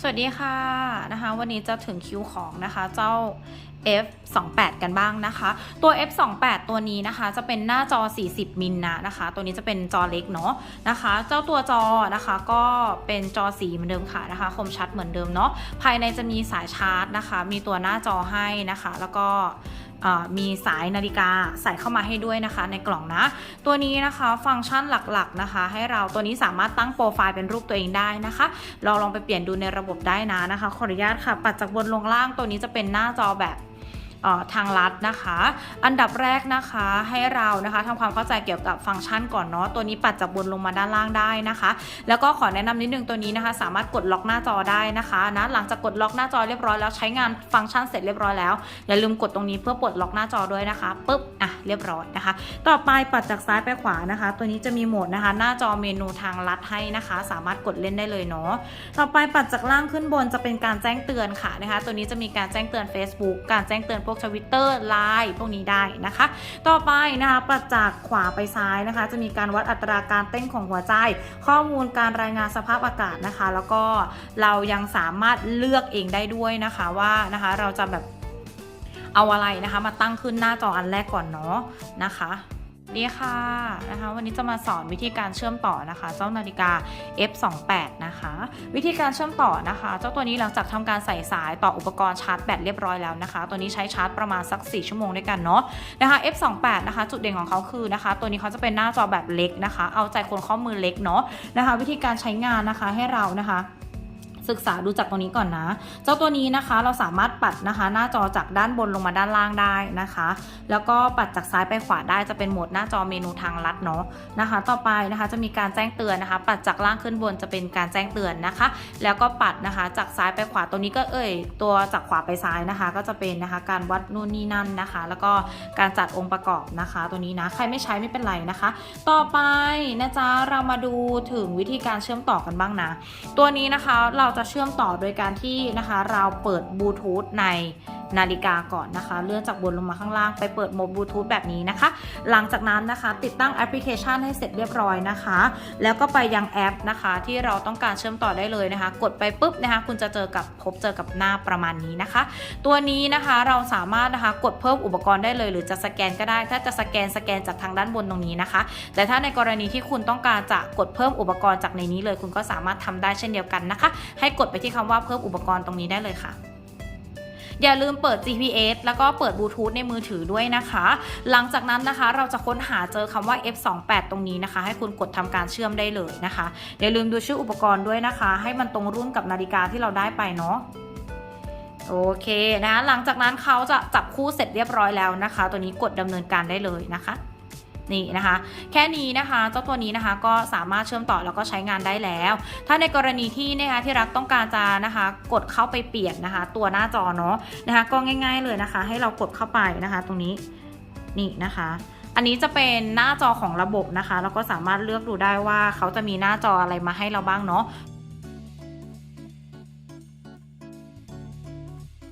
สวัสดีค่ะนะคะ วันนี้จะถึงคิวของนะคะเจ้า F28 กันบ้างนะคะ ตัว F28 ตัวนี้นะคะจะเป็นหน้าจอ 40 มิลนะนะคะ ตัวนี้จะเป็นจอเล็กเนาะนะคะ เจ้าตัวจอนะคะก็เป็นจอสีเหมือนเดิมค่ะนะคะ คมชัดเหมือนเดิมเนาะภายในจะมีสายชาร์จนะคะ มีตัวหน้าจอให้นะคะ แล้วก็ มีสายนาฬิกาใส่เข้ามาให้ด้วยนะคะ ในกล่องนะ ตัวนี้นะคะฟังก์ชันหลักๆนะคะ ให้เราตัวนี้สามารถตั้งโปรไฟล์เป็นรูปตัวเองได้นะคะเราลองไปเปลี่ยนดูในระบบได้นะนะคะขออนุญาตค่ะ ปัดจากบนลงล่างตัวนี้จะเป็นหน้าจอแบบ ทางลัดนะคะ อันดับแรกนะคะให้เรานะคะทำความเข้าใจเกี่ยวกับฟังก์ชันก่อนเนาะตัวนี้ปัดจากบนลงมาด้านล่างได้นะคะ แล้วก็ขอแนะนำนิดนึงตัวนี้นะคะ สามารถกดล็อกหน้าจอได้นะคะนะหลังจากกดล็อกหน้าจอเรียบร้อยแล้วใช้งานฟังก์ชันเสร็จเรียบร้อยแล้วอย่าลืมกดตรงนี้เพื่อปลดล็อกหน้าจอด้วยนะคะปุ๊บอะเรียบร้อยนะคะ ต่อไปปัดจากซ้ายไปขวานะคะ ตัวนี้จะมีโหมดนะคะ หน้าจอเมนูทางลัดให้นะคะ สามารถกดเล่นได้เลยเนาะต่อไปปัดจากล่างขึ้นบนจะเป็นการแจ้งเตือนค่ะนะคะ ตัวนี้จะมีการแจ้งเตือน Facebook การแจ้งเตือนพวกทวิตเตอร์ไลน์พวกนี้ได้นะคะ ต่อไปนะคะปัดจากขวาไปซ้ายนะคะ จะมีการวัดอัตราการเต้นของหัวใจ ข้อมูลการรายงานสภาพอากาศนะคะ แล้วก็เรายังสามารถเลือกเองได้ด้วยนะคะว่านะคะเราจะแบบเอาอะไรนะคะ มาตั้งขึ้นหน้าจออันแรกก่อนเนาะนะคะ นี่ค่ะนะคะวันนี้จะมาสอนวิธีการเชื่อมต่อนะคะ เจ้านาฬิกา F28 นะคะ วิธีการเชื่อมต่อนะคะ เจ้าตัวนี้หลังจากทำการใส่สายต่ออุปกรณ์ชาร์จแบตเรียบร้อยแล้วนะคะ ตัวนี้ใช้ชาร์จประมาณสัก 4 ชั่วโมงด้วยกันเนาะนะคะ F28 นะคะ จุดเด่นของเขาคือนะคะ ตัวนี้เขาจะเป็นหน้าจอแบบเล็กนะคะ เอาใจคนข้อมือเล็กเนาะนะคะ วิธีการใช้งานนะคะให้เรานะคะ ศึกษาดูจากตรงนี้ก่อนนะ เจ้าตัวนี้นะคะเราสามารถปัดนะคะ หน้าจอจากด้านบนลงมาด้านล่างได้นะคะ แล้วก็ปัดจากซ้ายไปขวาได้จะเป็นโหมดหน้าจอเมนูทางลัดเนาะนะคะ ต่อไปนะคะจะมีการแจ้งเตือนนะคะ ปัดจากล่างขึ้นบนจะเป็นการแจ้งเตือนนะคะ แล้วก็ปัดนะคะจากซ้ายไปขวาตัวนี้ก็เอ่ย ตัวจากขวาไปซ้ายนะคะ ก็จะเป็นนะคะการวัดนู่นนี่นั่นนะคะ แล้วก็การจัดองค์ประกอบนะคะ ตัวนี้นะใครไม่ใช้ไม่เป็นไรนะคะ ต่อไปนะจ๊ะเรามาดูถึงวิธีการเชื่อมต่อกันบ้างนะตัวนี้นะคะเราจะเชื่อมต่อโดยการที่นะคะ เราเปิดบลูทูธใน นาฬิกาก่อนนะคะ เลื่อนจากบนลงมาข้างล่างไปเปิดโหมดบลูทูธแบบนี้นะคะ หลังจากนั้นนะคะ ติดตั้งแอปพลิเคชันให้เสร็จเรียบร้อยนะคะ แล้วก็ไปยังแอปนะคะ ที่เราต้องการเชื่อมต่อได้เลยนะคะ กดไปปุ๊บนะคะ คุณจะเจอกับพบเจอกับหน้าประมาณนี้นะคะ ตัวนี้นะคะเราสามารถนะคะกดเพิ่มอุปกรณ์ได้เลย หรือจะสแกนก็ได้ ถ้าจะสแกนสแกนจากทางด้านบนตรงนี้นะคะ แต่ถ้าในกรณีที่คุณต้องการจะกดเพิ่มอุปกรณ์จากในนี้เลย คุณก็สามารถทำได้เช่นเดียวกันนะคะ ให้กดไปที่คำว่าเพิ่มอุปกรณ์ตรงนี้ได้เลยค่ะ อย่าลืมเปิด GPS แล้วก็เปิดบลูทูธในมือถือด้วยนะคะ หลังจากนั้นนะคะเราจะค้นหาเจอคำว่า F28 ตรงนี้นะคะ ให้คุณกดทำการเชื่อมได้เลยนะคะอย่าลืมดูชื่ออุปกรณ์ด้วยนะคะ ให้มันตรงรุ่นกับนาฬิกาที่เราได้ไปเนาะโอเคนะหลังจากนั้นเขาจะจับคู่เสร็จเรียบร้อยแล้วนะคะ ตัวนี้กดดำเนินการได้เลยนะคะ นี่นะคะ แค่นี้นะคะเจ้าตัวนี้นะคะก็สามารถเชื่อมต่อแล้วก็ใช้งานได้แล้ว ถ้าในกรณีที่นะคะที่รักต้องการจะนะคะ กดเข้าไปเปลี่ยนนะคะ ตัวหน้าจอเนาะนะคะ ก็ง่าย ๆเลยนะคะ ให้เรากดเข้าไปนะคะ ตรงนี้นี่นะคะอันนี้จะเป็นหน้าจอของระบบนะคะ แล้วก็สามารถเลือกดูได้ว่าเขาจะมีหน้าจออะไรมาให้เราบ้างเนาะ